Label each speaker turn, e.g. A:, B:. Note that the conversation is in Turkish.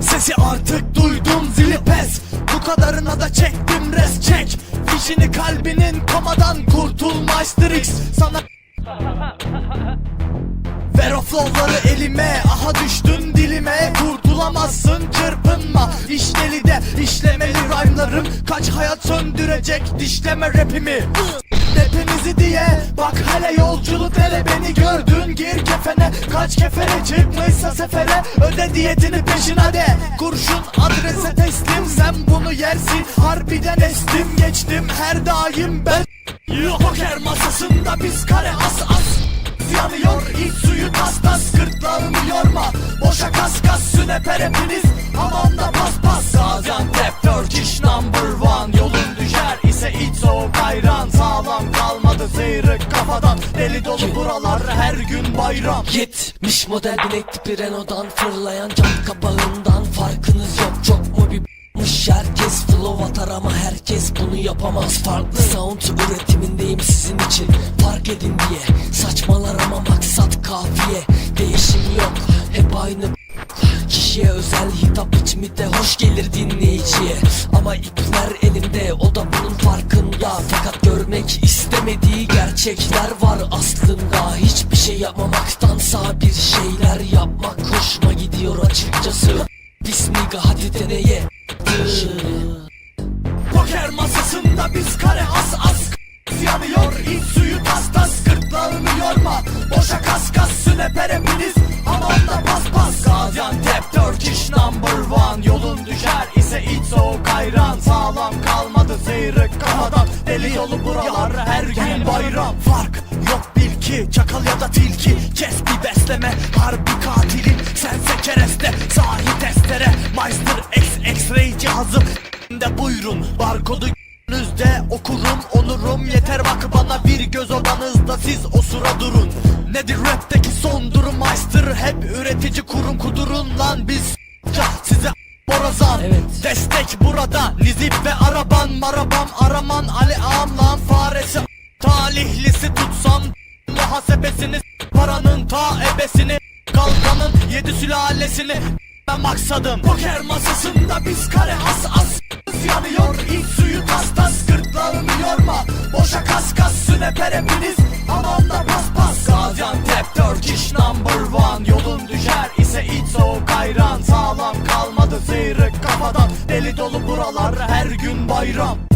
A: sesi artık duydum zili pes. Bu kadarına da çektim res çek. Fişini kalbinin komadan kurtulmaçtır X Sana Ver o flowları elime. Aha düştün dilime. Kurtulamazsın çırpınma. İşleli de işlemeli rhyme'larım. Kaç hayat söndürecek dişleme rapimi Hepinizi diye. Bak hele yolculuk hele beni gördün. Gir kefene kaç kefere çıkmışsa sefere. Öde diyetini peşine de Kurşun adrese teslim Sen bunu yersin. Harbiden estim Geçtim her daim ben. Poker masasında biz kare as as. Yanıyor iç suyu tas tas. Gırtlağımı yorma. Boşa kas kas süneper hepiniz. Hamamda pas pas. Gaziantep Turkish number one. Yolun ise iç soğuk ayran Sağlam kalmadı sıyrık kafadan. Deli dolu buralar her gün bayram.
B: 70 model binek tipi Renault'dan fırlayan cam kapağından Farkınız yok çok mu bir Herkes flow atar ama herkes bunu yapamaz. Farklı sound üretimindeyim sizin için Fark edin diye. Saçmalar ama maksat kafiye Değişim yok. Hep aynı Kişiye özel hitap biçimi de hoş gelir dinleyiciye. Ama ipler elimde o da Fakat görmek istemediği gerçekler var aslında. Hiçbir şey yapmamaktansa bir şeyler yapmak hoşuma gidiyor açıkçası. Pis nigga hadi deneye.
A: Poker masasında biz kare as as. Yanıyor iç suyu tas tas. Gırtlağımı yorma Boşa kas kas. Süneper hepiniz Hamamda pas pas. Gaziantep Turkish number one. Yolun düşer ise iç soğuk ayran Sağlam kalmadı sıyrık kafadan Deli yolu buralar her gün bayram. Fark yok bil ki Çakal ya da tilki. Kes bir besleme Harbi katilin. Sense kereste Sahi testere. Meister X X-ray cihazı de buyurun barkodu Önünüzde okurum onurum. Yeter bak bana bir göz odanızda Siz o sıra durun. Nedir rapteki son durum? Meister Hep üretici kurum kudurun lan Biz. Size borazan.
B: Evet.
A: Destek burada Nizip ve araban. Marabam araman Muhasebesini Paranın ta ebesini Kalkanın yedi sülalesini Ben maksadım. Poker masasında biz kare as as Yanıyor iç suyu tas tas Gırtlağımı yorma. Boşa kas kas süneper hepiniz Hamamda pas pas. Gaziantep Turkish number one Yolun düşer ise iç soğuk ayran. Sağlam kalmadı sıyrık kafadan Deli dolu buralar her gün bayram